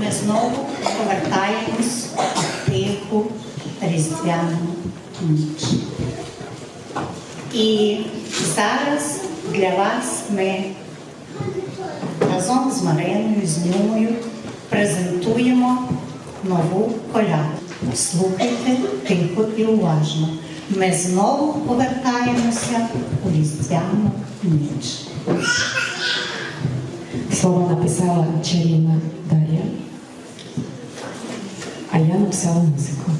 ми знову повертаємось в тиху різдвяну ніч. І зараз для вас ми разом з Мариною, з Нюмою презентуємо нову коляду. Слухайте тихо і уважно. Ми знову повертаємося у різдвяну ніч. Слово написала чарівна я написала музику.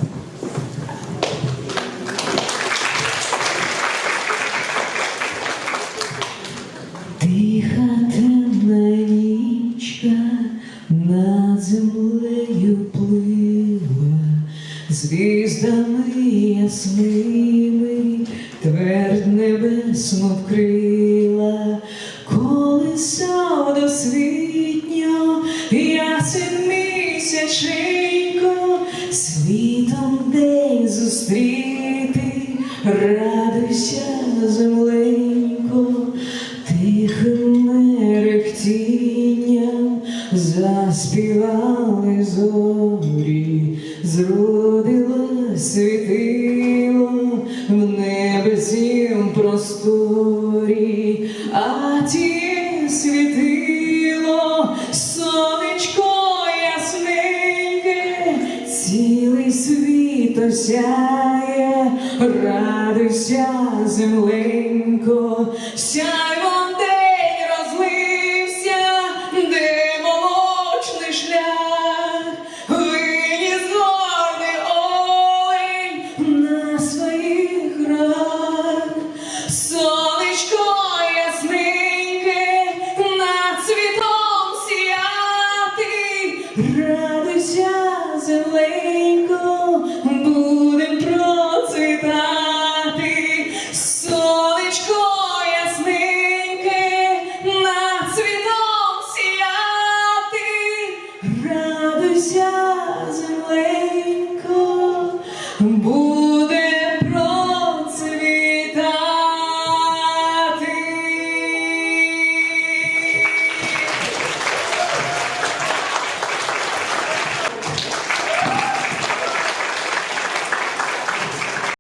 Тиха темна нічка над землею плила, звіздами ясними твердь небесну вкрила, колесо досвітньо, світом день зустріти, радуйся, земленько, тихим мерехтінням заспівали зорі, зродило світило в небесім просторі, цілий світ осяє, радуйся, земленько, сяйвом день розлився, де молочний шлях, виніс горний олень на своїх рах, сонечко ясненьке, над світом сіяти, радуйся, земленько, радуйся, земленько,